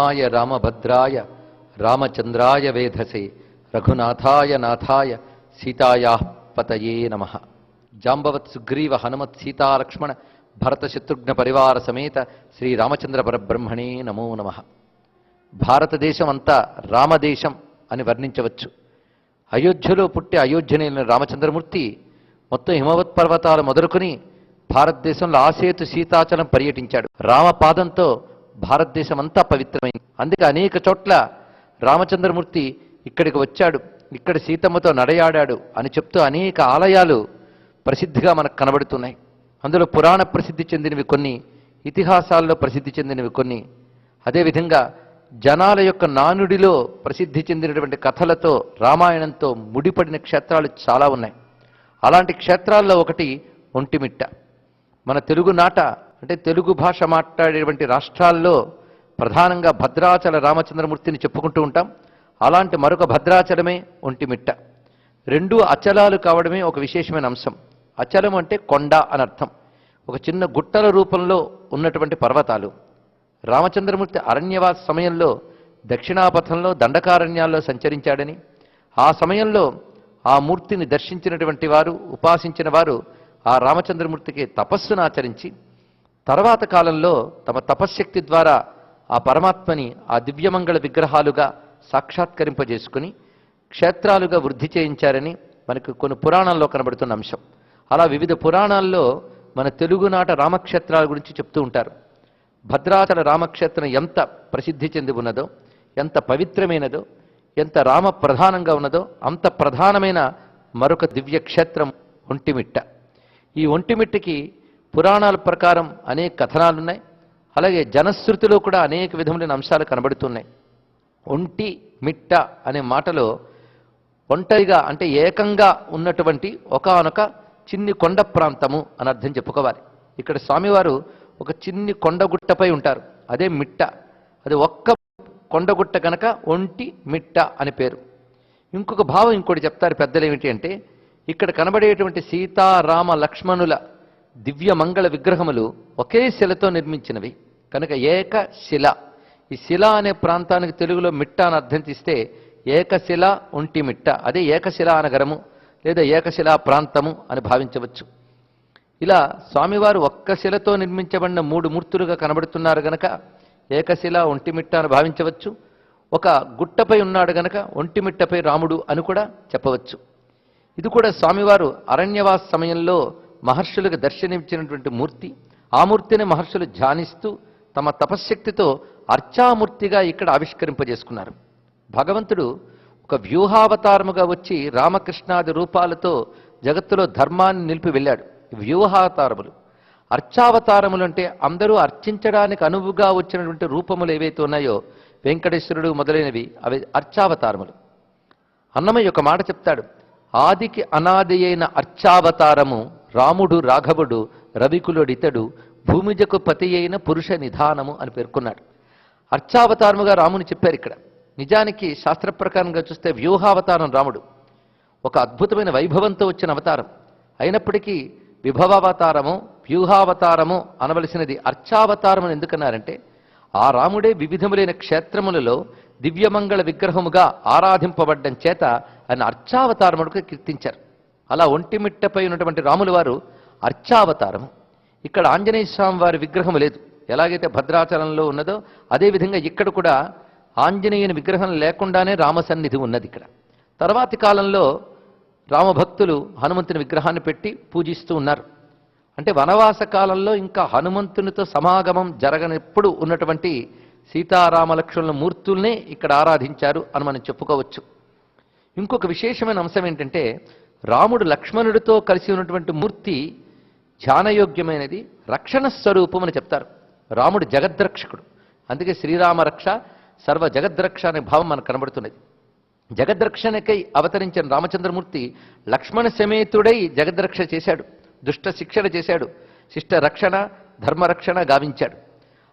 రామాయ రామభద్రాయ రామచంద్రాయ వేధసే రఘునాథాయ నాథాయ సీతాయా పతయే నమ. జాంబవత్ సుగ్రీవ హనుమత్ సీతాలక్ష్మణ భరత శత్రుఘ్న పరివార సమేత శ్రీ రామచంద్ర పరబ్రహ్మణే నమో నమ. భారతదేశం అంతా రామదేశం అని వర్ణించవచ్చు. అయోధ్యలో పుట్టి అయోధ్యనేలిన రామచంద్రమూర్తి మొత్తం హిమవత్ పర్వతాలు మొదలుకొని భారతదేశంలో ఆసేతు సీతాచలం పర్యటించాడు. రామపాదంతో భారతదేశం అంతా పవిత్రమైంది. అందుకే అనేక చోట్ల రామచంద్రమూర్తి ఇక్కడికి వచ్చాడు. ఇక్కడ సీతమ్మతో నడయాడాడు అని చెప్తూ అనేక ఆలయాలు ప్రసిద్ధిగా మనకు కనబడుతున్నాయి. అందులో పురాణ ప్రసిద్ధి చెందినవి కొన్ని ఇతిహాసాల్లో ప్రసిద్ధి చెందినవి కొన్ని. అదేవిధంగా జనాల యొక్క నానుడిలో ప్రసిద్ధి చెందినటువంటి కథలతో రామాయణంతో ముడిపడిన క్షేత్రాలు చాలా ఉన్నాయి. అలాంటి క్షేత్రాల్లో ఒకటి ఒంటిమిట్ట. మన తెలుగు నాట అంటే తెలుగు భాష మాట్లాడేటువంటి రాష్ట్రాల్లో ప్రధానంగా భద్రాచల రామచంద్రమూర్తిని చెప్పుకుంటూ ఉంటాం. అలాంటి మరొక భద్రాచలమే ఒంటిమిట్ట. రెండు అచలాలు కావడమే ఒక విశేషమైన అంశం. అచలం అంటే కొండ అని అర్థం. ఒక చిన్న గుట్టల రూపంలో ఉన్నటువంటి పర్వతాలు. రామచంద్రమూర్తి అరణ్యవాస సమయంలో దక్షిణాపథంలో దండకారణ్యాల్లో సంచరించాడని ఆ సమయంలో ఆ మూర్తిని దర్శించినటువంటి వారు ఉపాసించిన వారు ఆ రామచంద్రమూర్తికి తపస్సును ఆచరించి తర్వాత కాలంలో తమ తపశ్శక్తి ద్వారా ఆ పరమాత్మని ఆ దివ్యమంగళ విగ్రహాలుగా సాక్షాత్కరింపజేసుకుని క్షేత్రాలుగా వృద్ధి చేయించారని మనకు కొన్ని పురాణాల్లో కనబడుతున్న అంశం. అలా వివిధ పురాణాల్లో మన తెలుగునాట రామక్షేత్రాల గురించి చెప్తూ ఉంటారు. భద్రాచల రామక్షేత్రం ఎంత ప్రసిద్ధి చెంది ఉన్నదో ఎంత పవిత్రమైనదో ఎంత రామ ప్రధానంగా ఉన్నదో అంత ప్రధానమైన మరొక దివ్య క్షేత్రం ఒంటిమిట్ట. ఈ ఒంటిమిట్టకి పురాణాల ప్రకారం అనేక కథనాలున్నాయి. అలాగే జనశ్రుతిలో కూడా అనేక విధములైన అంశాలు కనబడుతున్నాయి. ఒంటి మిట్ట అనే మాటలో ఒంటరిగా అంటే ఏకంగా ఉన్నటువంటి ఒకానొక చిన్ని కొండ ప్రాంతము అని అర్థం చెప్పుకోవాలి. ఇక్కడ స్వామివారు ఒక చిన్ని కొండగుట్టపై ఉంటారు. అదే మిట్ట. అది ఒక్క కొండగుట్ట కనుక ఒంటి మిట్ట అని పేరు. ఇంకొక భావం ఇంకోటి చెప్తారు పెద్దలు ఏమిటి అంటే ఇక్కడ కనబడేటువంటి సీతారామ లక్ష్మణుల దివ్య మంగళ విగ్రహములు ఒకే శిలతో నిర్మించినవి. కనుక ఏక శిల. ఈ శిల అనే ప్రాంతానికి తెలుగులో మిట్ట అని అర్థం తీస్తే ఏకశిల ఒంటి మిట్ట. అదే ఏకశిలా నగరము లేదా ఏకశిలా ప్రాంతము అని భావించవచ్చు. ఇలా స్వామివారు ఒక్క శిలతో నిర్మించబడిన మూడు మూర్తులుగా కనబడుతున్నారు గనక ఏకశిల ఒంటిమిట్ట అని భావించవచ్చు. ఒక గుట్టపై ఉన్నాడు గనక ఒంటిమిట్టపై రాముడు అని కూడా చెప్పవచ్చు. ఇది కూడా స్వామివారు అరణ్యవాస సమయంలో మహర్షులకు దర్శనమిచ్చినటువంటి మూర్తి ఆ మూర్తిని మహర్షులు ధ్యానిస్తూ తమ తపశ్శక్తితో అర్చామూర్తిగా ఇక్కడ ఆవిష్కరింపజేసుకున్నారు. భగవంతుడు ఒక వ్యూహావతారముగా వచ్చి రామకృష్ణాది రూపాలతో జగత్తులో ధర్మాన్ని నిలిపి వెళ్ళాడు. వ్యూహావతారములు. అర్చావతారములు అంటే అందరూ అర్చించడానికి అనువుగా వచ్చినటువంటి రూపములు ఏవైతే ఉన్నాయో వెంకటేశ్వరుడు మొదలైనవి అవి అర్చావతారములు. అన్నమయ్య ఒక మాట చెప్తాడు. ఆదికి అనాది అయిన అర్చావతారము రాముడు రాఘవుడు రవికులుడితడు భూమిజకు పతి అయిన పురుష నిధానము అని పేర్కొన్నాడు. అర్చావతారముగా రాముని చెప్పారు ఇక్కడ. నిజానికి శాస్త్ర ప్రకారంగా చూస్తే వ్యూహావతారం రాముడు. ఒక అద్భుతమైన వైభవంతో వచ్చిన అవతారం. అయినప్పటికీ విభవావతారము వ్యూహావతారము అనవలసినది అర్చావతారము ఎందుకన్నారంటే ఆ రాముడే వివిధములైన క్షేత్రములలో దివ్యమంగళ విగ్రహముగా ఆరాధింపబడ్డం చేత ఆయన అర్చావతారముడుగా కీర్తించారు. అలా ఒంటిమిట్టపై ఉన్నటువంటి రాముల వారు అర్చావతారము. ఇక్కడ ఆంజనేయ స్వామి వారి విగ్రహం లేదు. ఎలాగైతే భద్రాచలంలో ఉన్నదో అదేవిధంగా ఇక్కడ కూడా ఆంజనేయుని విగ్రహం లేకుండానే రామసన్నిధి ఉన్నది ఇక్కడ. తర్వాతి కాలంలో రామభక్తులు హనుమంతుని విగ్రహాన్ని పెట్టి పూజిస్తూ ఉన్నారు. అంటే వనవాస కాలంలో ఇంకా హనుమంతునితో సమాగమం జరగనప్పుడు ఉన్నటువంటి సీతారామలక్ష్మణుల మూర్తుల్నే ఇక్కడ ఆరాధించారు అని మనం చెప్పుకోవచ్చు. ఇంకొక విశేషమైన అంశం ఏంటంటే రాముడు లక్ష్మణుడితో కలిసి ఉన్నటువంటి మూర్తి ధ్యానయోగ్యమైనది రక్షణ స్వరూపం అని చెప్తారు. రాముడు జగద్రక్షకుడు. అందుకే శ్రీరామ రక్ష సర్వ జగద్రక్ష అనే భావం మనకు కనబడుతున్నది. జగద్రక్షణకై అవతరించిన రామచంద్రమూర్తి లక్ష్మణ సమేతుడై జగద్రక్ష చేశాడు దుష్ట శిక్షణ చేశాడు శిష్ట రక్షణ ధర్మరక్షణ గావించాడు.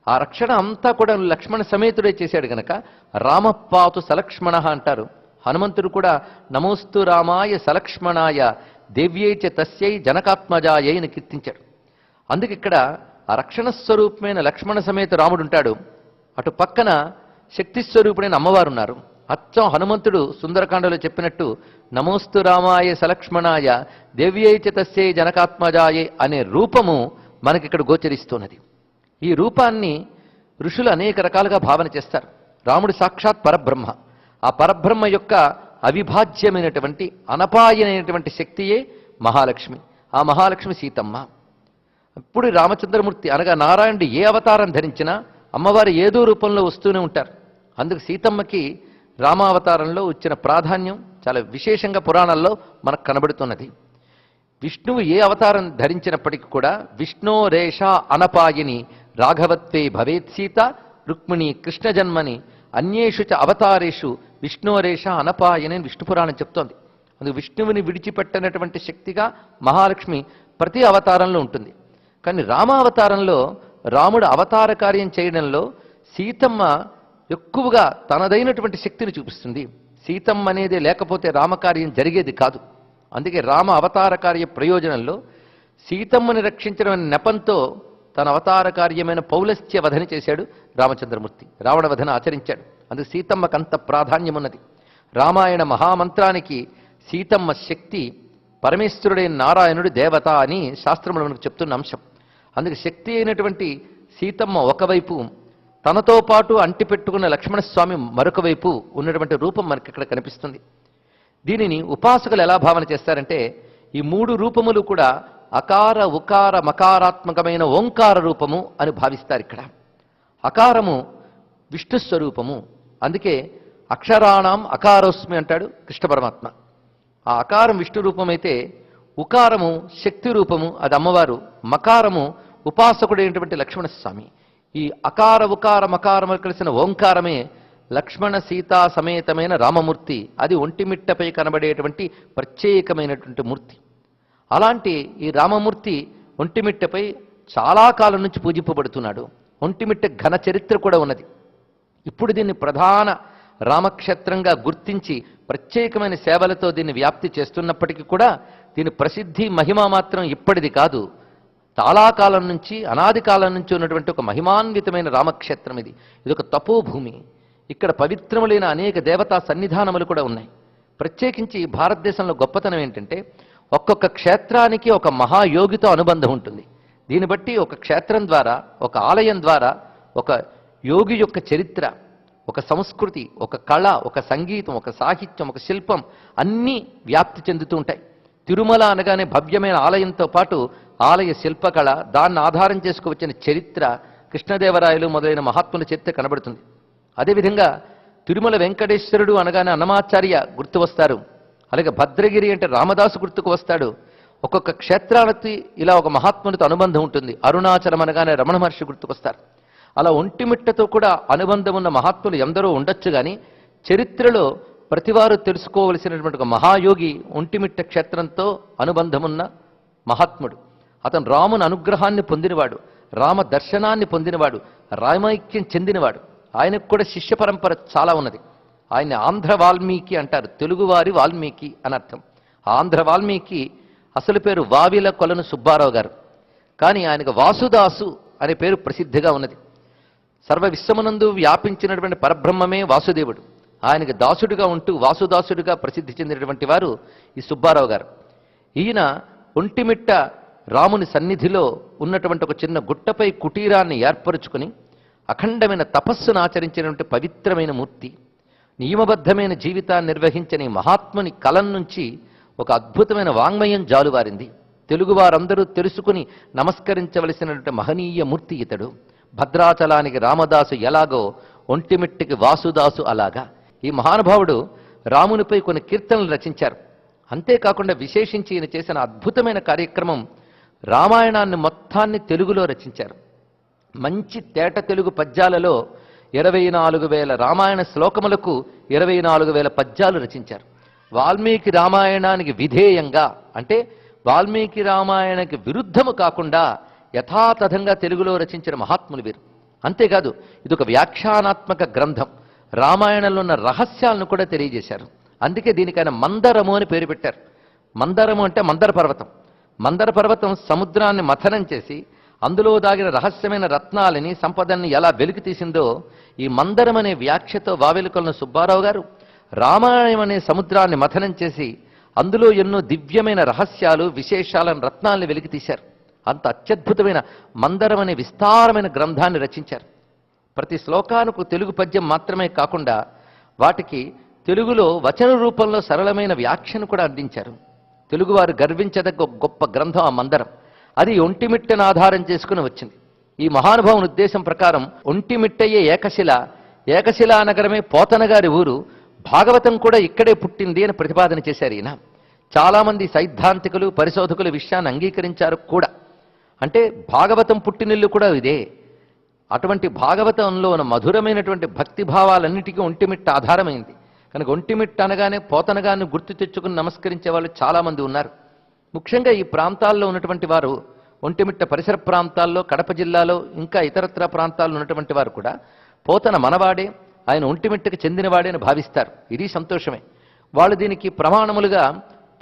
ఆ రక్షణ అంతా కూడా లక్ష్మణ సమేతుడే చేశాడు గనక. రామపాతు సలక్ష్మణ అంటారు. హనుమంతుడు కూడా నమోస్తు రామాయ సలక్ష్మణాయ దేవ్యై చ తస్యై జనకాత్మజాయై అని కీర్తించాడు. అందుకు ఇక్కడ ఆ రక్షణ స్వరూపమైన లక్ష్మణ సమేత రాముడు ఉంటాడు. అటు పక్కన శక్తి స్వరూపుడైన అమ్మవారు ఉన్నారు అచ్చం హనుమంతుడు సుందరకాండలో చెప్పినట్టు నమోస్తు రామాయ సలక్ష్మణాయ దేవ్యైచ తస్యై జనకాత్మజాయే అనే రూపము మనకిక్కడ గోచరిస్తున్నది. ఈ రూపాన్ని ఋషులు అనేక రకాలుగా భావన చేస్తారు. రాముడు సాక్షాత్ పరబ్రహ్మ. ఆ పరబ్రహ్మ యొక్క అవిభాజ్యమైనటువంటి అనపాయనైనటువంటి శక్తియే మహాలక్ష్మి. ఆ మహాలక్ష్మి సీతమ్మ. ఇప్పుడు రామచంద్రమూర్తి అనగా నారాయణుడు ఏ అవతారం ధరించినా అమ్మవారు ఏదో రూపంలో వస్తూనే ఉంటారు. అందుకు సీతమ్మకి రామావతారంలో వచ్చిన ప్రాధాన్యం చాలా విశేషంగా పురాణాల్లో మనకు కనబడుతున్నది. విష్ణువు ఏ అవతారం ధరించినప్పటికీ కూడా విష్ణో రేష అనపాయిని రాఘవత్వే భవేత్ సీత రుక్మిణి కృష్ణ జన్మని అన్యేషు చ అవతారేషు విష్ణోరేష అనపాయని విష్ణుపురాణం విష్ణు పురాణం చెప్తోంది. అందుకు విష్ణువుని విడిచిపెట్టనటువంటి శక్తిగా మహాలక్ష్మి ప్రతి అవతారంలో ఉంటుంది. కానీ రామావతారంలో రాముడు అవతార కార్యం చేయడంలో సీతమ్మ ఎక్కువగా తనదైనటువంటి శక్తిని చూపిస్తుంది. సీతమ్మ అనేది లేకపోతే రామకార్యం జరిగేది కాదు. అందుకే రామ అవతార కార్య ప్రయోజనంలో సీతమ్మని రక్షించడం అనే నెపంతో తన అవతార కార్యమైన పౌలస్త్య వధని చేశాడు రామచంద్రమూర్తి. రావణ వధన ఆచరించాడు. అందుకు సీతమ్మకు అంత ప్రాధాన్యమున్నది. రామాయణ మహామంత్రానికి సీతమ్మ శక్తి పరమేశ్వరుడైన నారాయణుడు దేవత అని శాస్త్రములు మనకు చెప్తున్న అంశం. అందుకు శక్తి అయినటువంటి సీతమ్మ ఒకవైపు తనతో పాటు అంటిపెట్టుకున్న లక్ష్మణస్వామి మరొక వైపు ఉన్నటువంటి రూపం మనకి ఇక్కడ కనిపిస్తుంది. దీనిని ఉపాసకులు ఎలా భావన చేస్తారంటే ఈ మూడు రూపములు కూడా అకార ఉకార మకారాత్మకమైన ఓంకార రూపము అని భావిస్తారు ఇక్కడ. అకారము విష్ణు స్వరూపము. అందుకే అక్షరాణం అకారోస్మి అంటాడు కృష్ణ పరమాత్మ. ఆ అకారం విష్ణు రూపమైతే ఉకారము శక్తి రూపము అది అమ్మవారు. మకారము ఉపాసకుడైనటువంటి లక్ష్మణస్వామి. ఈ అకార ఉకార మకారము కలిసిన ఓంకారమే లక్ష్మణ సీతా సమేతమైన రామమూర్తి. అది ఒంటిమిట్టపై కనబడేటువంటి ప్రత్యేకమైనటువంటి మూర్తి. అలాంటి ఈ రామమూర్తి ఒంటిమిట్టపై చాలా కాలం నుంచి పూజింపబడుతున్నాడు. ఒంటిమిట్ట ఘన చరిత్ర కూడా ఉన్నది. ఇప్పుడు దీన్ని ప్రధాన రామక్షేత్రంగా గుర్తించి ప్రత్యేకమైన సేవలతో దీన్ని వ్యాప్తి చేస్తున్నప్పటికీ కూడా దీని ప్రసిద్ధి మహిమ మాత్రం ఇప్పటిది కాదు. చాలా కాలం నుంచి అనాది కాలం నుంచి ఉన్నటువంటి ఒక మహిమాన్వితమైన రామక్షేత్రం ఇది. ఇది ఒక తపోభూమి. ఇక్కడ పవిత్రములైన అనేక దేవతా సన్నిధానములు కూడా ఉన్నాయి. ప్రత్యేకించి భారతదేశంలో గొప్పతనం ఏంటంటే ఒక్కొక్క క్షేత్రానికి ఒక మహాయోగితో అనుబంధం ఉంటుంది. దీన్ని బట్టి ఒక క్షేత్రం ద్వారా ఒక ఆలయం ద్వారా ఒక యోగి యొక్క చరిత్ర ఒక సంస్కృతి ఒక కళ ఒక సంగీతం ఒక సాహిత్యం ఒక శిల్పం అన్నీ వ్యాప్తి చెందుతూ ఉంటాయి. తిరుమల అనగానే భవ్యమైన ఆలయంతో పాటు ఆలయ శిల్పకళ దాన్ని ఆధారం చేసుకువచ్చిన చరిత్ర కృష్ణదేవరాయలు మొదలైన మహాత్ముల చరిత్ర కనబడుతుంది. అదేవిధంగా తిరుమల వెంకటేశ్వరుడు అనగానే అన్నమాచార్య గుర్తు వస్తారు అలాగే భద్రగిరి అంటే రామదాసు గుర్తుకు వస్తాడు. ఒక్కొక్క క్షేత్రాలకి ఇలా ఒక మహాత్మునితో అనుబంధం ఉంటుంది. అరుణాచలం అనగానే రమణ మహర్షి గుర్తుకొస్తారు అలా ఒంటిమిట్టతో కూడా అనుబంధం ఉన్న మహాత్ములు ఎందరో ఉండొచ్చు కానీ చరిత్రలో ప్రతివారు తెలుసుకోవలసినటువంటి ఒక మహాయోగి ఒంటిమిట్ట క్షేత్రంతో అనుబంధమున్న మహాత్ముడు. అతను రాముని అనుగ్రహాన్ని పొందినవాడు రామ దర్శనాన్ని పొందినవాడు రామైక్యం చెందినవాడు. ఆయనకు కూడా శిష్య పరంపర చాలా ఉన్నది. ఆయన ఆంధ్ర వాల్మీకి అంటారు. తెలుగువారి వాల్మీకి అని అర్థం. ఆంధ్ర వాల్మీకి అసలు పేరు వావిల కొలను సుబ్బారావు గారు. కానీ ఆయనకు వాసుదాసు అనే పేరు ప్రసిద్ధిగా ఉన్నది. సర్వ విశ్వమునందు వ్యాపించినటువంటి పరబ్రహ్మమే వాసుదేవుడు. ఆయనకు దాసుడిగా ఉంటూ వాసుదాసుడిగా ప్రసిద్ధి చెందినటువంటి వారు ఈ సుబ్బారావు గారు. ఈయన ఒంటిమిట్ట రాముని సన్నిధిలో ఉన్నటువంటి ఒక చిన్న గుట్టపై కుటీరాన్ని ఏర్పరుచుకుని అఖండమైన తపస్సును ఆచరించినటువంటి పవిత్రమైన మూర్తి. నియమబద్ధమైన జీవితాన్ని నిర్వహించని మహాత్ముని కలం నుంచి ఒక అద్భుతమైన వాంగ్మయం జాలువారింది. తెలుగువారందరూ తెలుసుకుని నమస్కరించవలసినటువంటి మహనీయ మూర్తి ఇతడు. భద్రాచలానికి రామదాసు ఎలాగో ఒంటిమిట్టికి వాసుదాసు అలాగా. ఈ మహానుభావుడు రామునిపై కొన్ని కీర్తనలు రచించారు. అంతేకాకుండా విశేషించి ఈయన చేసిన అద్భుతమైన కార్యక్రమం రామాయణాన్ని మొత్తాన్ని తెలుగులో రచించారు. మంచి తేట తెలుగు పద్యాలలో ఇరవై నాలుగు వేల రామాయణ శ్లోకములకు ఇరవై నాలుగు వేల పద్యాలు రచించారు. వాల్మీకి రామాయణానికి విధేయంగా అంటే వాల్మీకి రామాయణకి విరుద్ధము కాకుండా యథాతథంగా తెలుగులో రచించిన మహాత్ములు వీరు. అంతేకాదు ఇది ఒక వ్యాఖ్యానాత్మక గ్రంథం. రామాయణంలో ఉన్న రహస్యాలను కూడా తెలియజేశారు. అందుకే దీనికైనా మందరము అని పేరు పెట్టారు. మందరము అంటే మందర పర్వతం. మందర పర్వతం సముద్రాన్ని మథనం చేసి అందులో దాగిన రహస్యమైన రత్నాలని సంపదల్ని ఎలా వెలికి తీసిందో ఈ మందరం అనే వ్యాఖ్యతో వావెలుకొలను సుబ్బారావు గారు రామాయణం అనే సముద్రాన్ని మథనం చేసి అందులో ఎన్నో దివ్యమైన రహస్యాలు విశేషాలను రత్నాల్ని వెలికి తీశారు. అంత అత్యద్భుతమైన మందరం అనే విస్తారమైన గ్రంథాన్ని రచించారు. ప్రతి శ్లోకానికి తెలుగు పద్యం మాత్రమే కాకుండా వాటికి తెలుగులో వచన రూపంలో సరళమైన వ్యాఖ్యను కూడా అందించారు. తెలుగువారు గర్వించదగ్గ గొప్ప గ్రంథం ఆ మందరం. అది ఒంటిమిట్టను ఆధారం చేసుకుని వచ్చింది. ఈ మహానుభావుని ఉద్దేశం ప్రకారం ఒంటిమిట్టయ్యే ఏకశిల ఏకశిలా నగరమే పోతనగారి ఊరు. భాగవతం కూడా ఇక్కడే పుట్టింది అని ప్రతిపాదన చేశారు ఈయన. చాలామంది సైద్ధాంతికులు పరిశోధకులు విషయాన్ని అంగీకరించారు కూడా. అంటే భాగవతం పుట్టినిల్లు కూడా ఇదే. అటువంటి భాగవతంలో ఉన్న మధురమైనటువంటి భక్తి భావాలన్నిటికీ ఒంటిమిట్ట ఆధారమైంది. కనుక ఒంటిమిట్ట అనగానే పోతనగాన్ని గుర్తు తెచ్చుకుని నమస్కరించే వాళ్ళు చాలామంది ఉన్నారు. ముఖ్యంగా ఈ ప్రాంతాల్లో ఉన్నటువంటి వారు ఒంటిమిట్ట పరిసర ప్రాంతాల్లో కడప జిల్లాలో ఇంకా ఇతరత్ర ప్రాంతాల్లో ఉన్నటువంటి వారు కూడా పోతన మనవాడే ఆయన ఒంటిమిట్టకి చెందినవాడే అని భావిస్తారు. ఇది సంతోషమే. వాళ్ళు దీనికి ప్రమాణములుగా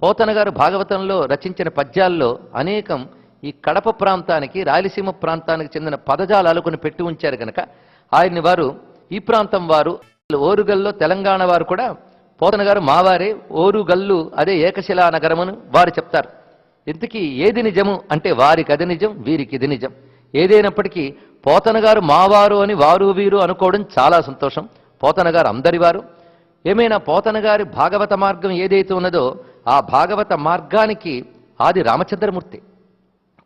పోతన గారు భాగవతంలో రచించిన పద్యాల్లో అనేకం ఈ కడప ప్రాంతానికి రాయలసీమ ప్రాంతానికి చెందిన పదజాలాలు కొన్ని పెట్టి ఉంచారు కనుక ఆయన్ని వారు ఈ ప్రాంతం వారు ఓరుగల్లో తెలంగాణ వారు కూడా పోతన గారు మావారే ఓరుగల్లు అదే ఏకశిలా నగరమని వారు చెప్తారు. ఇంతకీ ఏది నిజము అంటే వారికి అది నిజం వీరికి ఇది నిజం. ఏదైనప్పటికీ పోతనగారు మావారు అని వారు వీరు అనుకోవడం చాలా సంతోషం. పోతనగారు అందరివారు అందరి వారు. ఏమైనా పోతనగారి భాగవత మార్గం ఏదైతే ఉన్నదో ఆ భాగవత మార్గానికి ఆది రామచంద్రమూర్తి.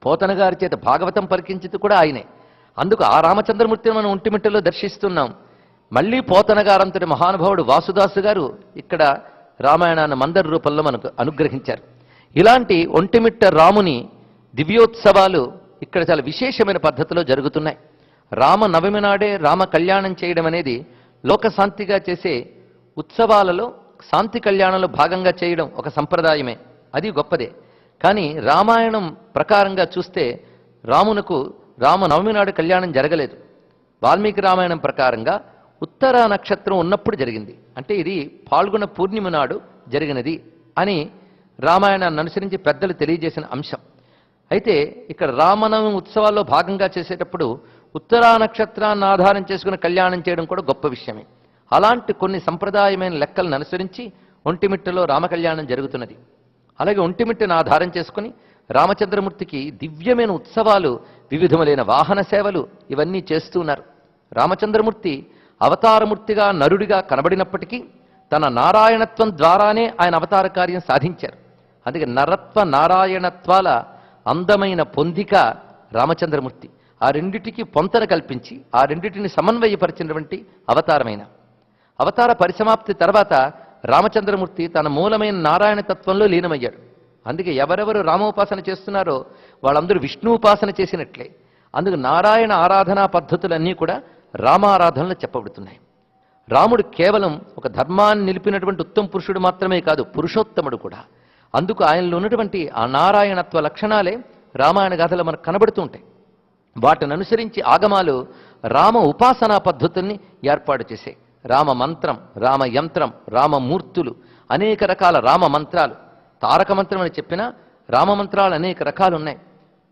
పోతనగారి చేత భాగవతం పరికించింది కూడా ఆయనే. అందుకు ఆ రామచంద్రమూర్తిని మనం ఒంటిమిట్టలో దర్శిస్తున్నాం. మళ్ళీ పోతనగారంతటి మహానుభావుడు వాసుదాసు గారు ఇక్కడ రామాయణాన్ని మందర రూపంలో మనకు అనుగ్రహించారు. ఇలాంటి ఒంటిమిట్ట రాముని దివ్యోత్సవాలు ఇక్కడ చాలా విశేషమైన పద్ధతిలో జరుగుతున్నాయి. రామ నవమి నాడే రామ కళ్యాణం చేయడం అనేది లోకశాంతిగా చేసే ఉత్సవాలలో శాంతి కళ్యాణంలో భాగంగా చేయడం ఒక సంప్రదాయమే. అది గొప్పదే. కానీ రామాయణం ప్రకారంగా చూస్తే రామునకు రామ నవమి నాడు కళ్యాణం జరగలేదు. వాల్మీకి రామాయణం ప్రకారంగా ఉత్తర నక్షత్రం ఉన్నప్పుడు జరిగింది. అంటే ఇది పాల్గొన పూర్ణిమ నాడు జరిగినది అని రామాయణాన్ని అనుసరించి పెద్దలు తెలియజేసిన అంశం. అయితే ఇక్కడ రామనవమి ఉత్సవాల్లో భాగంగా చేసేటప్పుడు ఉత్తరా నక్షత్రాన్ని ఆధారం చేసుకుని కళ్యాణం చేయడం కూడా గొప్ప విషయమే. అలాంటి కొన్ని సంప్రదాయమైన లెక్కలను అనుసరించి ఒంటిమిట్టలో రామకళ్యాణం జరుగుతున్నది. అలాగే ఒంటిమిట్టను ఆధారం చేసుకుని రామచంద్రమూర్తికి దివ్యమైన ఉత్సవాలు వివిధములైన వాహన సేవలు ఇవన్నీ చేస్తున్నారు రామచంద్రమూర్తి అవతారమూర్తిగా నరుడిగా కనబడినప్పటికీ తన నారాయణత్వం ద్వారానే ఆయన అవతార కార్యం సాధించారు. అందుకే నరత్వ నారాయణత్వాల అందమైన పొందిక రామచంద్రమూర్తి. ఆ రెండిటికి పొంతన కల్పించి ఆ రెండిటిని సమన్వయపరిచినటువంటి అవతారమైన. అవతార పరిసమాప్తి తర్వాత రామచంద్రమూర్తి తన మూలమైన నారాయణ తత్వంలో లీనమయ్యాడు. అందుకే ఎవరెవరు రామోపాసన చేస్తున్నారో వాళ్ళందరూ విష్ణు ఉపాసన చేసినట్లే. అందుకు నారాయణ ఆరాధనా పద్ధతులన్నీ కూడా రామారాధనలు చెప్పబడుతున్నాయి. రాముడు కేవలం ఒక ధర్మాన్ని నిలిపినటువంటి ఉత్తమ పురుషుడు మాత్రమే కాదు పురుషోత్తముడు కూడా. అందుకు ఆయనలో ఉన్నటువంటి ఆ నారాయణత్వ లక్షణాలే రామాయణ గాథలో మనకు కనబడుతూ ఉంటాయి. వాటిని అనుసరించి ఆగమాలు రామ ఉపాసనా పద్ధతుల్ని ఏర్పాటు చేశాయి. రామ మంత్రం రామ యంత్రం రామమూర్తులు అనేక రకాల రామ మంత్రాలు. తారక మంత్రం అని చెప్పినా రామ మంత్రాలు అనేక రకాలు ఉన్నాయి.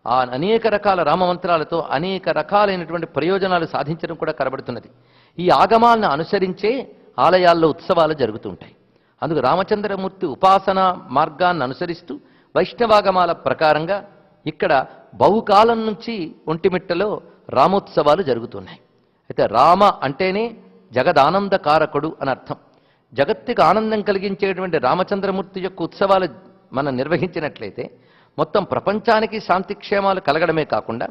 ఆ అనేక రకాల రామ మంత్రాలతో అనేక రకాలైనటువంటి ప్రయోజనాలు సాధించడం కూడా కనబడుతున్నది. ఈ ఆగమాలను అనుసరించే ఆలయాల్లో ఉత్సవాలు జరుగుతుంటాయి అందుకు రామచంద్రమూర్తి ఉపాసన మార్గాన్ని అనుసరిస్తూ వైష్ణవాగమాల ప్రకారంగా ఇక్కడ బహుకాలం నుంచి ఒంటిమిట్టలో రామోత్సవాలు జరుగుతున్నాయి. అయితే రామ అంటేనే జగదానందకారకుడు అని అర్థం. జగత్తుకు ఆనందం కలిగించేటువంటి రామచంద్రమూర్తి యొక్క ఉత్సవాలు మనం నిర్వహించినట్లయితే మొత్తం ప్రపంచానికి శాంతి క్షేమాలు కలగడమే కాకుండా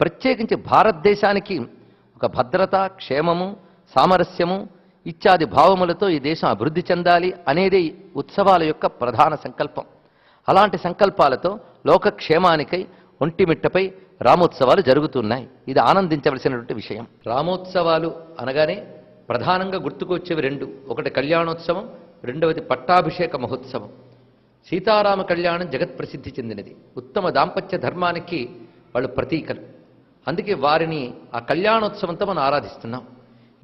ప్రత్యేకించి భారతదేశానికి ఒక భద్రత క్షేమము సామరస్యము ఇత్యాది భావములతో ఈ దేశం అభివృద్ధి చెందాలి అనేది ఉత్సవాల యొక్క ప్రధాన సంకల్పం. అలాంటి సంకల్పాలతో లోక క్షేమానికై ఒంటిమిట్టపై రామోత్సవాలు జరుగుతున్నాయి. ఇది ఆనందించవలసినటువంటి విషయం. రామోత్సవాలు అనగానే ప్రధానంగా గుర్తుకొచ్చేవి రెండు. ఒకటి కళ్యాణోత్సవం రెండవది పట్టాభిషేక మహోత్సవం. సీతారామ కళ్యాణం జగత్ ప్రసిద్ధి చెందినది. ఉత్తమ దాంపత్య ధర్మానికి వాళ్ళు ప్రతీకలు. అందుకే వారిని ఆ కళ్యాణోత్సవంతో మనం ఆరాధిస్తున్నాం.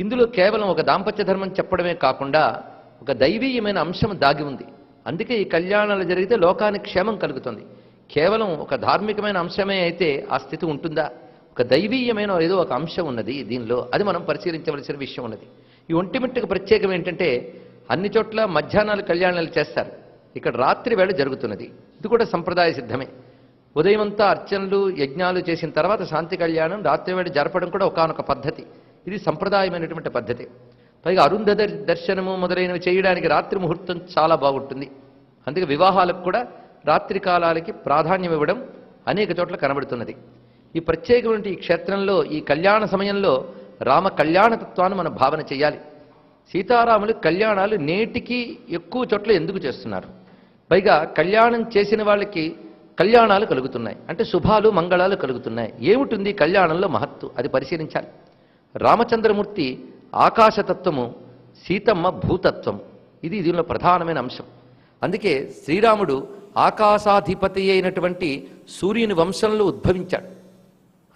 ఇందులో కేవలం ఒక దాంపత్య ధర్మం చెప్పడమే కాకుండా ఒక దైవీయమైన అంశం దాగి ఉంది. అందుకే ఈ కళ్యాణాలు జరిగితే లోకానికి క్షేమం కలుగుతుంది. కేవలం ఒక ధార్మికమైన అంశమే అయితే ఆ స్థితి ఉంటుందా? ఒక దైవీయమైన ఏదో ఒక అంశం ఉన్నది దీనిలో. అది మనం పరిశీలించవలసిన విషయం ఉన్నది. ఈ ఒంటిమిట్టకు ప్రత్యేకం ఏంటంటే అన్ని చోట్ల మధ్యాహ్నాలు కళ్యాణాలు చేస్తారు. ఇక్కడ రాత్రి వేళ జరుగుతున్నది. ఇది కూడా సంప్రదాయ సిద్ధమే. ఉదయమంతా అర్చనలు యజ్ఞాలు చేసిన తర్వాత శాంతి కళ్యాణం రాత్రి వేళ జరపడం కూడా ఒకనొక పద్ధతి. ఇది సంప్రదాయమైనటువంటి పద్ధతి. పైగా అరుంధ దర్శనము మొదలైనవి చేయడానికి రాత్రి ముహూర్తం చాలా బాగుంటుంది. అందుకే వివాహాలకు కూడా రాత్రి కాలాలకి ప్రాధాన్యం ఇవ్వడం అనేక చోట్ల కనబడుతున్నది. ఈ ప్రత్యేకమైన ఈ క్షేత్రంలో ఈ కళ్యాణ సమయంలో రామ కళ్యాణతత్వాన్ని మనం భావన చేయాలి. సీతారాములు కళ్యాణాలు నేటికి ఎక్కువ చోట్ల ఎందుకు చేస్తున్నారు? పైగా కళ్యాణం చేసిన వాళ్ళకి కళ్యాణాలు కలుగుతున్నాయి. అంటే శుభాలు మంగళాలు కలుగుతున్నాయి. ఏమిటుంది కళ్యాణంలో మహత్తు అది పరిశీలించాలి. రామచంద్రమూర్తి ఆకాశతత్వము సీతమ్మ భూతత్వం. ఇది దీనిలో ప్రధానమైన అంశం. అందుకే శ్రీరాముడు ఆకాశాధిపతి అయినటువంటి సూర్యుని వంశంలో ఉద్భవించాడు.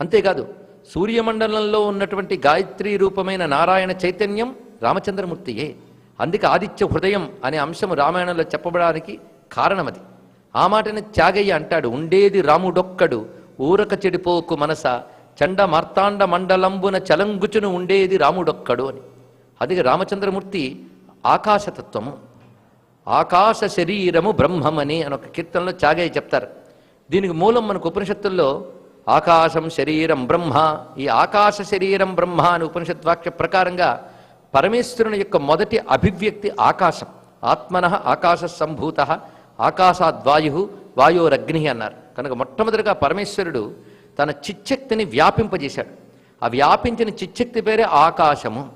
అంతేకాదు సూర్యమండలంలో ఉన్నటువంటి గాయత్రీ రూపమైన నారాయణ చైతన్యం రామచంద్రమూర్తియే. అందుకే ఆదిత్య హృదయం అనే అంశము రామాయణంలో చెప్పబడడానికి కారణమది. ఆ మాటని త్యాగయ్య అంటాడు ఉండేది రాముడొక్కడు ఊరక చెడిపోకు మనస చండ మార్తాండ మండలంబున చలంగుచును ఉండేది రాముడొక్కడు అని. అది రామచంద్రమూర్తి ఆకాశతత్వము. ఆకాశ శరీరము బ్రహ్మమని అని ఒక కీర్తనలో చాగయ్య చెప్తారు. దీనికి మూలం మనకు ఉపనిషత్తుల్లో ఆకాశం శరీరం బ్రహ్మ ఈ ఆకాశ శరీరం బ్రహ్మ అని ఉపనిషత్ వాక్య ప్రకారంగా పరమేశ్వరుని యొక్క మొదటి అభివ్యక్తి ఆకాశం. ఆత్మన ఆకాశ సంభూత ఆకాశాద్వాయు వాయోరగ్ని అన్నారు. కనుక మొట్టమొదటిగా పరమేశ్వరుడు తన చిచ్చక్తిని వ్యాపింపజేశాడు. ఆ వ్యాపించిన చిచ్చక్తి పేరే ఆకాశము.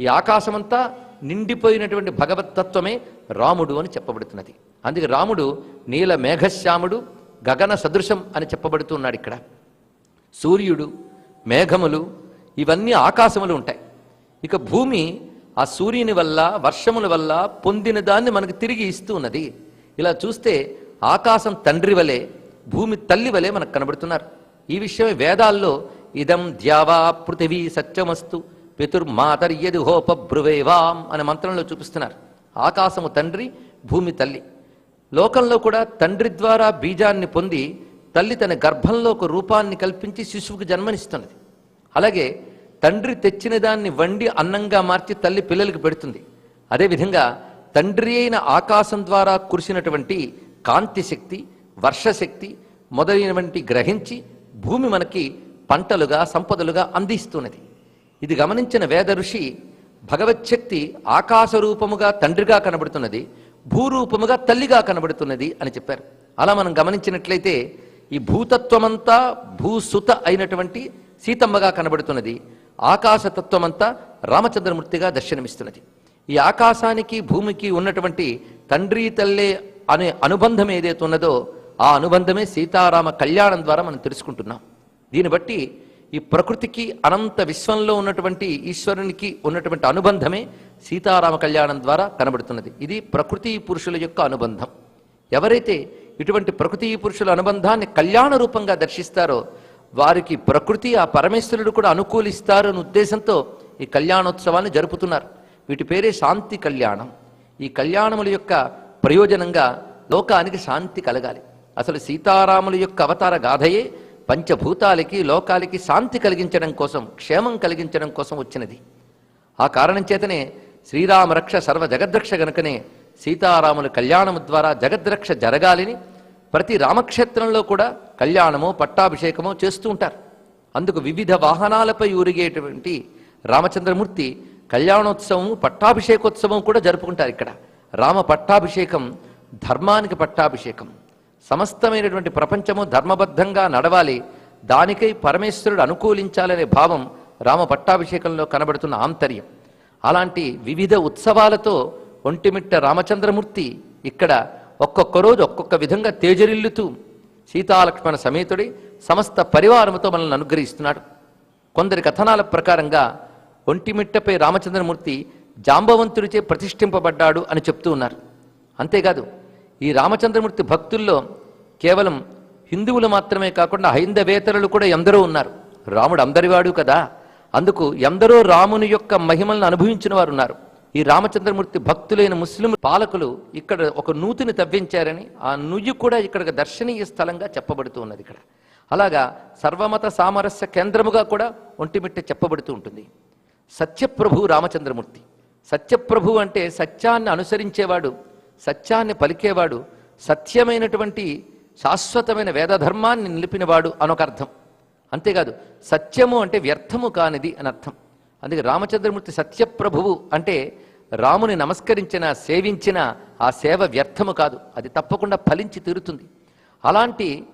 ఈ ఆకాశమంతా నిండిపోయినటువంటి భగవత్తత్వమే రాముడు అని చెప్పబడుతున్నది. అందుకే రాముడు నీల మేఘశ్యాముడు గగన సదృశం అని చెప్పబడుతున్నాడు ఇక్కడ. సూర్యుడు మేఘములు ఇవన్నీ ఆకాశములు ఉంటాయి. ఇక భూమి ఆ సూర్యుని వల్ల వర్షముల వల్ల పొందిన దాన్ని మనకు తిరిగి ఇస్తూ ఉన్నది. ఇలా చూస్తే ఆకాశం తండ్రి వలె భూమి తల్లి వలె మనకు కనబడుతున్నారు. ఈ విషయమే వేదాల్లో ఇదం ద్యావా పృథివీ సత్యమస్తు పితుర్మాతర్యది హోప బ్రువేవాం అనే మంత్రంలో చూపిస్తున్నారు. ఆకాశము తండ్రి భూమి తల్లి. లోకంలో కూడా తండ్రి ద్వారా బీజాన్ని పొంది తల్లి తన గర్భంలో ఒక రూపాన్ని కల్పించి శిశువుకు జన్మనిస్తున్నది. అలాగే తండ్రి తెచ్చిన దాన్ని వండి అన్నంగా మార్చి తల్లి పిల్లలకు పెడుతుంది. అదేవిధంగా తండ్రి అయిన ఆకాశం ద్వారా కురిసినటువంటి కాంతి శక్తి వర్షశక్తి మొదలైనటువంటి గ్రహించి భూమి మనకి పంటలుగా సంపదలుగా అందిస్తున్నది. ఇది గమనించిన వేద ఋషి భగవచ్ఛక్తి ఆకాశ రూపముగా తండ్రిగా కనబడుతున్నది భూరూపముగా తల్లిగా కనబడుతున్నది అని చెప్పారు. అలా మనం గమనించినట్లయితే ఈ భూతత్వమంతా భూసుత అయినటువంటి సీతమ్మగా కనబడుతున్నది ఆకాశతత్వమంతా రామచంద్రమూర్తిగా దర్శనమిస్తున్నది. ఈ ఆకాశానికి భూమికి ఉన్నటువంటి తండ్రి తల్లే అనే అనుబంధం ఏదైతే ఉన్నదో ఆ అనుబంధమే సీతారామ కళ్యాణం ద్వారా మనం తెలుసుకుంటున్నాం. దీన్ని బట్టి ఈ ప్రకృతికి అనంత విశ్వంలో ఉన్నటువంటి ఈశ్వరునికి ఉన్నటువంటి అనుబంధమే సీతారామ కళ్యాణం ద్వారా కనబడుతున్నది. ఇది ప్రకృతి పురుషుల యొక్క అనుబంధం. ఎవరైతే ఇటువంటి ప్రకృతి పురుషుల అనుబంధాన్ని కళ్యాణ రూపంగా దర్శిస్తారో వారికి ప్రకృతి ఆ పరమేశ్వరుడు కూడా అనుకూలిస్తారు ఉద్దేశంతో ఈ కళ్యాణోత్సవాన్ని జరుపుతున్నారు. వీటి పేరే శాంతి కళ్యాణం. ఈ కళ్యాణముల యొక్క ప్రయోజనంగా లోకానికి శాంతి కలగాలి. అసలు సీతారాముల యొక్క అవతార గాథయే పంచభూతాలకి లోకాలకి శాంతి కలిగించడం కోసం క్షేమం కలిగించడం కోసం వచ్చినది. ఆ కారణం చేతనే శ్రీరామ రక్ష సర్వ జగద్రక్ష గనుకనే సీతారాముల కళ్యాణము ద్వారా జగద్రక్ష జరగాలని ప్రతి రామక్షేత్రంలో కూడా కళ్యాణము పట్టాభిషేకము చేస్తూ ఉంటారు. అందుకు వివిధ వాహనాలపై ఊరిగేటువంటి రామచంద్రమూర్తి కళ్యాణోత్సవం పట్టాభిషేకోత్సవం కూడా జరుపుకుంటారు ఇక్కడ. రామ పట్టాభిషేకం ధర్మానికి పట్టాభిషేకం. సమస్తమైనటువంటి ప్రపంచము ధర్మబద్ధంగా నడవాలి దానికై పరమేశ్వరుడు అనుకూలించాలనే భావం రామ పట్టాభిషేకంలో కనబడుతున్న ఆంతర్యం. అలాంటి వివిధ ఉత్సవాలతో ఒంటిమిట్ట రామచంద్రమూర్తి ఇక్కడ ఒక్కొక్క రోజు ఒక్కొక్క విధంగా తేజరిల్లుతూ సీతాలక్ష్మణ సమేతుడి సమస్త పరివారముతో మనల్ని అనుగ్రహిస్తున్నాడు. కొందరి కథనాల ప్రకారంగా ఒంటిమిట్టపై రామచంద్రమూర్తి జాంబవంతుడిచే ప్రతిష్ఠింపబడ్డాడు అని చెప్తూ ఉన్నారు. అంతేకాదు ఈ రామచంద్రమూర్తి భక్తుల్లో కేవలం హిందువులు మాత్రమే కాకుండా హైందవేతరులు కూడా ఎందరో ఉన్నారు. రాముడు అందరివాడు కదా. అందుకు ఎందరో రాముని యొక్క మహిమలను అనుభవించిన వారు ఉన్నారు. ఈ రామచంద్రమూర్తి భక్తులైన ముస్లిం పాలకులు ఇక్కడ ఒక నూతిని తవ్వించారని ఆ నుయ్యి కూడా ఇక్కడ దర్శనీయ స్థలంగా చెప్పబడుతూ ఉన్నది ఇక్కడ. అలాగా సర్వమత సామరస్య కేంద్రముగా కూడా ఒంటిమిట్ట చెప్పబడుతూ ఉంటుంది. సత్యప్రభు రామచంద్రమూర్తి. సత్యప్రభు అంటే సత్యాన్ని అనుసరించేవాడు సత్యాన్ని పలికేవాడు సత్యమైనటువంటి శాశ్వతమైన వేదధర్మాన్ని నిలిపినవాడు అనొక అర్థం అంతేకాదు సత్యము అంటే వ్యర్థము కానిది అని అర్థం అందుకే రామచంద్రమూర్తి సత్యప్రభువు అంటే రాముని నమస్కరించిన సేవించిన ఆ సేవ వ్యర్థము కాదు. అది తప్పకుండా ఫలించి తీరుతుంది. అలాంటి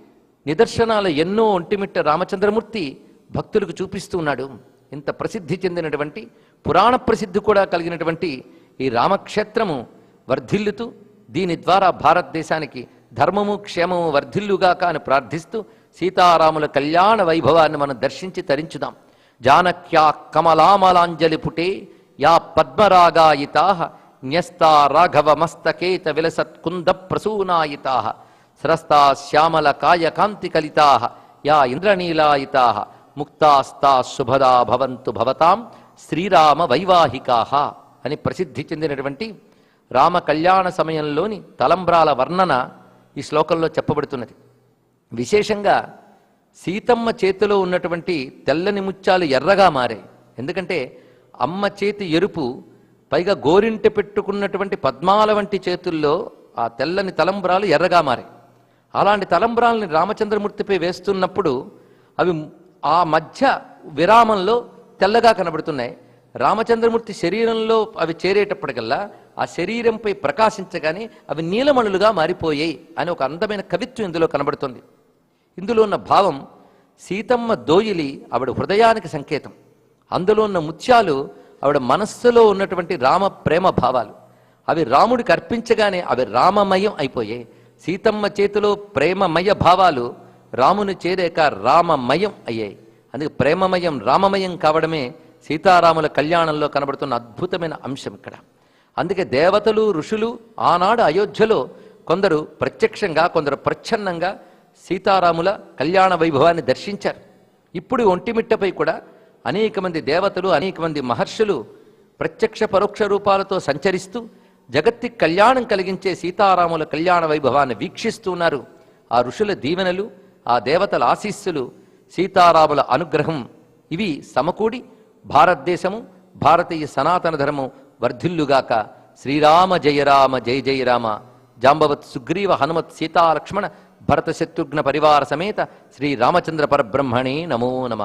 నిదర్శనాలు ఎన్నో ఒంటిమిట్ట రామచంద్రమూర్తి భక్తులకు చూపిస్తూ ఉన్నాడు. ఇంత ప్రసిద్ధి చెందినటువంటి పురాణ ప్రసిద్ధి కూడా కలిగినటువంటి ఈ రామక్షేత్రము వర్ధిల్లుతూ దీని ద్వారా భారతదేశానికి ధర్మము క్షేమము వర్ధిల్లుగాక అని ప్రార్థిస్తూ సీతారాముల కళ్యాణ వైభవాన్ని మనం దర్శించి తరించుదాం. జానక్యా కమలామలాంజలి పుటే యా పద్మరాగాయితా న్యస్తా రాఘవ మస్తకేత విలసత్కుంద ప్రసూనాయితా స్రస్తా శ్యామల కాయకాంతి కలితా యా ఇంద్రనీలాయితా ముక్తాస్తా శుభదా భవంతు భవతాం శ్రీరామ వైవాహికా అని ప్రసిద్ధి చెందినటువంటి రామ కళ్యాణ సమయంలోని తలంబ్రాల వర్ణన ఈ శ్లోకంలో చెప్పబడుతున్నది. విశేషంగా సీతమ్మ చేతిలో ఉన్నటువంటి తెల్లని ముత్యాలు ఎర్రగా మారాయి. ఎందుకంటే అమ్మ చేతి ఎరుపు పైగా గోరింట పెట్టుకున్నటువంటి పద్మాల వంటి చేతుల్లో ఆ తెల్లని తలంబ్రాలు ఎర్రగా మారాయి. అలాంటి తలంబ్రాలని రామచంద్రమూర్తిపై వేస్తున్నప్పుడు అవి ఆ మధ్య విరామంలో తెల్లగా కనబడుతున్నాయి. రామచంద్రమూర్తి శరీరంలో అవి చేరేటప్పటికల్లా ఆ శరీరంపై ప్రకాశించగానే అవి నీలమణులుగా మారిపోయాయి అని ఒక అందమైన కవిత్వం ఇందులో కనబడుతుంది. ఇందులో ఉన్న భావం సీతమ్మ దోయిలి ఆవిడ హృదయానికి సంకేతం. అందులో ఉన్న ముత్యాలు ఆవిడ మనస్సులో ఉన్నటువంటి రామ ప్రేమ భావాలు. అవి రాముడికి అర్పించగానే అవి రామమయం అయిపోయాయి. సీతమ్మ చేతిలో ప్రేమమయ భావాలు రాముని చేరాక రామమయం అయ్యాయి. అందుకే ప్రేమమయం రామమయం కావడమే సీతారాముల కళ్యాణంలో కనబడుతున్న అద్భుతమైన అంశం ఇక్కడ. అందుకే దేవతలు ఋషులు ఆనాడు అయోధ్యలో కొందరు ప్రత్యక్షంగా కొందరు ప్రచ్ఛన్నంగా సీతారాముల కళ్యాణ వైభవాన్ని దర్శించారు. ఇప్పుడు ఒంటిమిట్టపై కూడా అనేక మంది దేవతలు అనేక మంది మహర్షులు ప్రత్యక్ష పరోక్ష రూపాలతో సంచరిస్తూ జగత్తి కళ్యాణం కలిగించే సీతారాముల కళ్యాణ వైభవాన్ని వీక్షిస్తున్నారు ఆ ఋషుల దీవెనలు ఆ దేవతల ఆశీస్సులు సీతారాముల అనుగ్రహం ఇవి సమకూడి భారతదేశము భారతీయ సనాతన ధర్మం వర్ధిల్లుగాక. శ్రీరామ జయ రామ జయ జయ రామ. జాంబవత్ సుగ్రీవ హనుమత్ సీతాలక్ష్మణ భరత శత్రుఘ్న పరివార సమేత శ్రీరామచంద్ర పరబ్రహ్మణే నమో నమ.